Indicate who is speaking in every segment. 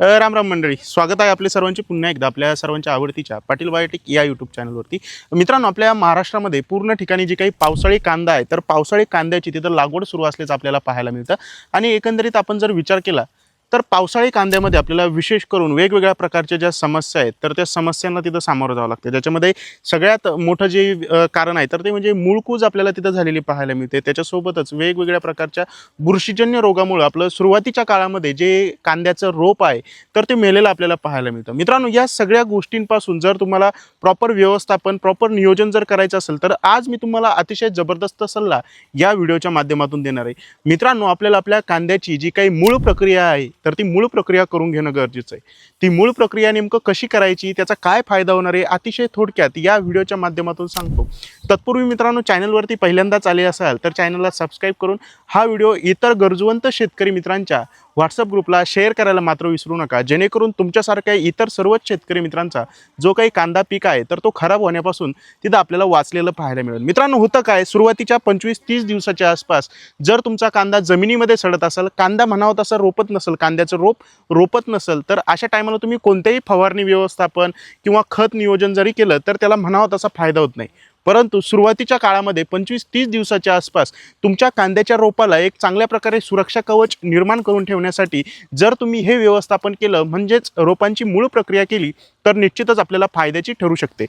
Speaker 1: राम राम मंडळी स्वागत आहे आपले सर्वांचे पुन्हा एकदा आपल्या सर्वांच्या आवडतीच्या पाटील बायोटेक या यूट्यूब चॅनलवरती मित्रांनो आपल्या महाराष्ट्रामध्ये पूर्ण ठिकाणी जी काही पावसाळी कांदा आहे तर पावसाळी कांद्याची तिथं लागवड सुरू असल्याचं आपल्याला पाहायला मिळतं. आणि एकंदरीत आपण जर विचार केला तर पावसाळी कांद्यामध्ये आपल्याला विशेष करून वेगवेगळ्या प्रकारच्या ज्या समस्या आहेत तर त्या समस्यांना तिथं सामोरं जावं लागतं. ज्याच्यामध्ये सगळ्यात मोठं जे कारण आहे तर ते म्हणजे मूळकूज आपल्याला तिथं झालेली पाहायला मिळते. त्याच्यासोबतच वेगवेगळ्या प्रकारच्या बुरशीजन्य रोगामुळे आपलं सुरुवातीच्या काळामध्ये जे कांद्याचं रोप आहे तर ते मेलेलं आपल्याला पाहायला मिळतं. मित्रांनो या सगळ्या गोष्टींपासून जर तुम्हाला प्रॉपर व्यवस्थापन प्रॉपर नियोजन जर करायचं असेल तर आज मी तुम्हाला अतिशय जबरदस्त सल्ला या व्हिडिओच्या माध्यमातून देणार आहे. मित्रांनो आपल्याला आपल्या कांद्याची जी काही मूळ प्रक्रिया आहे तर ती मूळ प्रक्रिया करून घेणं गरजेचं आहे. ती मूळ प्रक्रिया नेमकं कशी करायची त्याचा काय फायदा होणार आहे अतिशय थोडक्यात या व्हिडिओच्या माध्यमातून सांगतो. तत्पूर्वी मित्रांनो चॅनलवरती पहिल्यांदाच आले असाल तर चॅनलला सबस्क्राईब करून हा व्हिडिओ इतर गरजवंत शेतकरी मित्रांच्या व्हॉट्सअप ग्रुपला शेअर करायला मात्र विसरू नका. जेणेकरून तुमच्यासारख्या इतर सर्वच शेतकरी मित्रांचा जो काही कांदा पीक आहे तर तो खराब होण्यापासून तिथं आपल्याला वाचलेलं पाहायला मिळेल. मित्रांनो होतं काय? सुरुवातीच्या पंचवीस तीस दिवसाच्या आसपास जर तुमचा कांदा जमिनीमध्ये सडत असेल कांदा म्हणावं तसा रोपत नसेल कांद्याचं रोप रोपत नसेल तर अशा टायमाला तुम्ही कोणत्याही फवारणी व्यवस्थापन किंवा खत नियोजन जरी केलं तर त्याला म्हणावं तसा फायदा होत नाही. परंतु सुरुवातीच्या काळामध्ये पंचवीस तीस दिवसाच्या आसपास तुमच्या कांद्याच्या रोपाला एक चांगल्या प्रकारे सुरक्षा कवच निर्माण करून ठेवण्यासाठी जर तुम्ही हे व्यवस्थापन केलं म्हणजेच रोपांची मूळ प्रक्रिया केली तर निश्चितच आपल्याला फायद्याची ठरू शकते.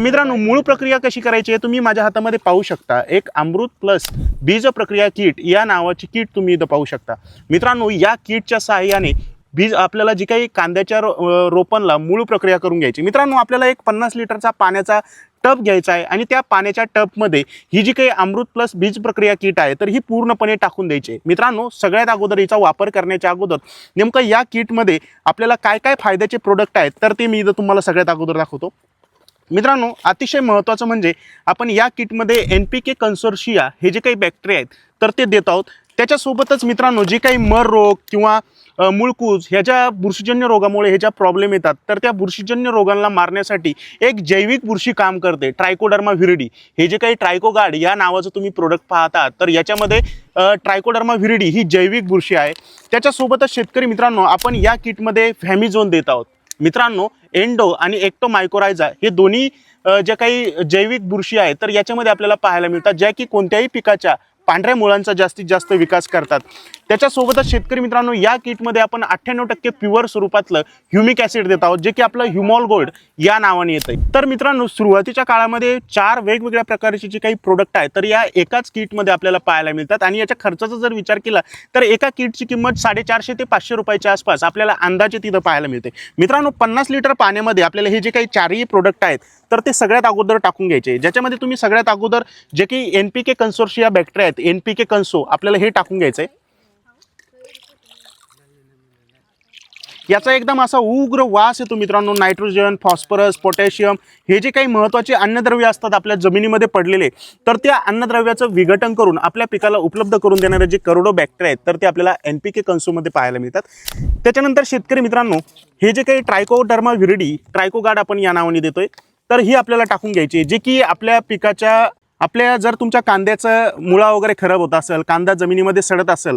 Speaker 1: मित्रांनो मूळ प्रक्रिया कशी करायची आहे तुम्ही माझ्या हातामध्ये पाहू शकता. एक अमृत प्लस बीज प्रक्रिया किट या नावाची किट तुम्ही इथं पाहू शकता. मित्रांनो या किटच्या सहाय्याने बीज आपल्याला जी काही कांद्याच्या रो अ, रोपांना मूळ प्रक्रिया करून घ्यायची. मित्रांनो आपल्याला एक पन्नास लिटरचा पाण्याचा टब घ्यायचा आहे आणि त्या पाण्याच्या टबमध्ये ही जी काही अमृत प्लस बीज प्रक्रिया किट आहे तर ही पूर्णपणे टाकून द्यायची आहे. मित्रांनो सगळ्यात अगोदर हिचा वापर करण्याच्या अगोदर नेमकं या किटमध्ये आपल्याला काय काय फायद्याचे प्रोडक्ट आहेत तर ते मी इथं तुम्हाला सगळ्यात अगोदर दाखवतो. मित्रांनो अतिशय महत्त्वाचं म्हणजे आपण या किटमध्ये एन पी के कन्सोर्शिया हे जे काही बॅक्टेरिया आहेत तर ते देत आहोत. त्याच्यासोबतच मित्रांनो जे काही मर रोग किंवा मूळकूज मुळकूज ह्या ज्या बुरशीजन्य रोगामुळे हे ज्या प्रॉब्लेम येतात तर त्या बुरशीजन्य रोगांना मारण्यासाठी एक जैविक बुरशी काम करते ट्रायकोडर्मा व्हिरिडी हे जे काही ट्रायकोगार्ड या नावाचं तुम्ही प्रोडक्ट पाहता तर याच्यामध्ये ट्रायकोडर्मा व्हिरिडी ही जैविक बुरशी आहे. त्याच्यासोबतच शेतकरी मित्रांनो आपण या किटमध्ये फॅमिझोन देत आहोत. मित्रांनो एंडो आणि एक्टो मायकोरायझा हे दोन्ही ज्या काही जैविक बुरशी आहेत तर याच्यामध्ये आपल्याला पाहायला मिळतात ज्या की कोणत्याही पिकाच्या पांढऱ्या मुळांचा जास्तीत जास्त विकास करतात. त्याच्यासोबतच शेतकरी मित्रांनो या किटमध्ये आपण अठ्ठ्याण्णव टक्के प्युअर स्वरूपातलं ह्युमिक ॲसिड देत आहोत जे की आपलं ह्युमॉल गोल्ड या नावाने येतं तर मित्रांनो सुरुवातीच्या काळामध्ये चार वेगवेगळ्या प्रकारचे जे काही प्रोडक्ट आहेत तर या एकाच किटमध्ये आपल्याला पाहायला मिळतात. आणि याच्या खर्चाचा जर विचार केला तर एका किटची किंमत साडेचारशे ते पाचशे रुपयाच्या आसपास आपल्याला अंदाजे तिथं पाहायला मिळते. मित्रांनो पन्नास लिटर पाण्यामध्ये आपल्याला हे जे काही चारही प्रोडक्ट आहेत तर ते सगळ्यात अगोदर टाकून घ्यायचे. ज्याच्यामध्ये तुम्ही सगळ्यात अगोदर जे काही N P K consortia bacteria आहेत एन पी के कन्सो आपल्याला हे टाकून घ्यायचं आहे याचा एकदम असा उग्र वास येतो मित्रांनो नायट्रोजन फॉस्फरस पोटॅशियम हे जे काही महत्त्वाचे अन्नद्रव्य असतात आपल्या जमिनीमध्ये पडलेले तर त्या अन्नद्रव्याचं विघटन करून आपल्या पिकाला उपलब्ध करून देणारे जे करोडो बॅक्टेरिया आहेत तर ते आपल्याला एन पी के कन्सोमध्ये पाहायला मिळतात. त्याच्यानंतर शेतकरी मित्रांनो हे जे काही ट्रायकोडर्मा व्हिरिडी ट्रायकोगार्ड आपण या नावाने देतोय तर ही आपल्याला टाकून घ्यायची आहे, जे की आपल्या पिकाच्या आपल्या जर तुमच्या कांद्याचं मुळा वगैरे खराब होत असेल कांदा जमिनीमध्ये सडत असेल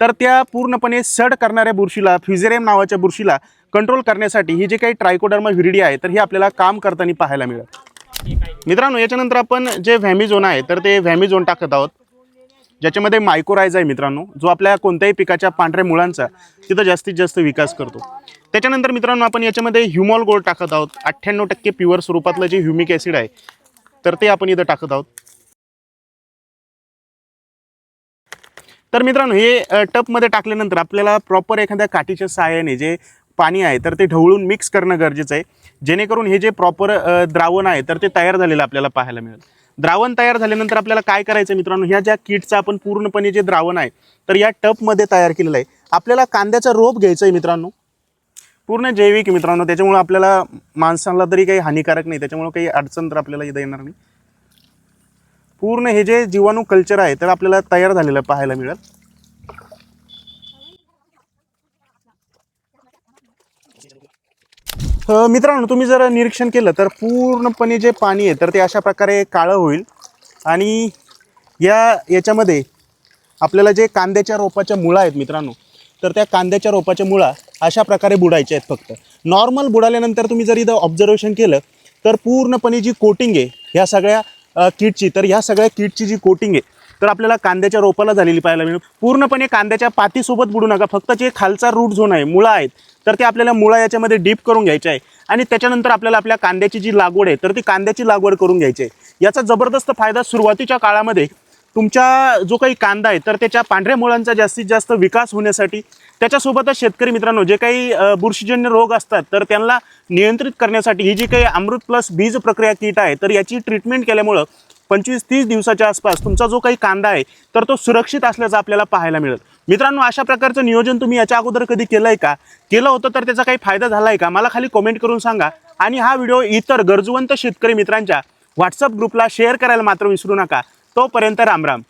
Speaker 1: तर त्या पूर्णपणे सड करणाऱ्या बुरशीला फ्युझेरियम नावाच्या बुरशीला कंट्रोल करण्यासाठी ही जे काही ट्रायकोडर्मा व्हिरिडी आहे तर ही आपल्याला काम करताना पाहायला मिळत मित्रांनो याच्यानंतर आपण जे व्हॅमिझोन आहे तर ते व्हॅमिझोन टाकत आहोत. ज्याच्यामध्ये मायकोरायझ आहे मित्रांनो जो आपल्या कोणत्याही पिकाच्या पांढऱ्या मुळांचा तिथं जास्तीत जास्त विकास करतो. त्याच्यानंतर मित्रांनो आपण याच्यामध्ये ह्युमॉल गोल्ड टाकत आहोत. अठ्ठ्याण्णव टक्के प्युअर स्वरूपातलं जे ह्युमिक ॲसिड आहे तर ते आपण इथं टाकत आहोत. तर मित्रांनो हे टपमध्ये टाकल्यानंतर आपल्याला प्रॉपर एखाद्या काठीच्या सहाय्याने जे पाणी आहे तर ते ढवळून मिक्स करणं गरजेचं आहे. जेणेकरून हे जे प्रॉपर द्रावण आहे तर ते तयार झालेलं आपल्याला पाहायला मिळेल. द्रावण तयार झाल्यानंतर आपल्याला काय करायचं आहे मित्रांनो ह्या ज्या किटचं आपण पूर्णपणे जे द्रावण आहे तर या टपमध्ये तयार केलेलं आहे. आपल्याला कांद्याचा रोप घ्यायचा आहे मित्रांनो. पूर्ण जैविक मित्रांनो. त्याच्यामुळे आपल्याला माणसाला तरी काही हानिकारक नाही. त्याच्यामुळे काही अडचण तर आपल्याला इथं येणार नाही. पूर्ण हे जे जीवाणू कल्चर आहे तर आपल्याला तयार झालेलं पाहायला मिळेल. मित्रांनो तुम्ही जर निरीक्षण केलं तर पूर्णपणे जे पाणी आहे तर ते अशा प्रकारे काळं होईल. आणि या याच्यामध्ये आपल्याला जे कांद्याच्या रोपाच्या मुळा आहेत मित्रांनो तर त्या कांद्याच्या रोपाच्या मुळा अशा प्रकारे बुडायचे आहेत फक्त. नॉर्मल बुडाल्यानंतर तुम्ही जर इथं ऑब्झर्वेशन केलं तर पूर्णपणे जी कोटिंग आहे ह्या सगळ्या किटची तर ह्या सगळ्या किटची जी कोटिंग आहे तर आपल्याला कांद्याच्या रोपाला झालेली पाहायला मिळेल. पूर्णपणे कांद्याच्या पातीसोबत बुडू नका. फक्त जे खालचा रूट झोन आहे मुळा आहेत तर ते आपल्याला मुळा याच्यामध्ये डीप करून घ्यायचे आहे. आणि त्याच्यानंतर आपल्याला आपल्या कांद्याची जी लागवड आहे तर ती कांद्याची लागवड करून घ्यायची आहे. याचा जबरदस्त फायदा सुरुवातीच्या काळामध्ये तुमच्या जो काही कांदा आहे तर त्याच्या पांढऱ्या मुळांचा जास्तीत जास्त विकास होण्यासाठी त्याच्यासोबतच शेतकरी मित्रांनो जे काही बुरशीजन्य रोग असतात तर त्यांना नियंत्रित करण्यासाठी ही जी काही अमृत प्लस बीज प्रक्रिया किट आहे तर याची ट्रीटमेंट केल्यामुळं पंचवीस तीस दिवसाच्या आसपास तुमचा जो काही कांदा आहे तर तो सुरक्षित असल्याचं आपल्याला पाहायला मिळेल. मित्रांनो अशा प्रकारचं नियोजन तुम्ही याच्या अगोदर कधी केलं आहे का? केलं होतं तर त्याचा काही फायदा झाला आहे का? मला खाली कमेंट करून सांगा. आणि हा व्हिडिओ इतर गरजवंत शेतकरी मित्रांच्या व्हॉट्सअप ग्रुपला शेअर करायला मात्र विसरू नका. तोपर्यंत रामराम.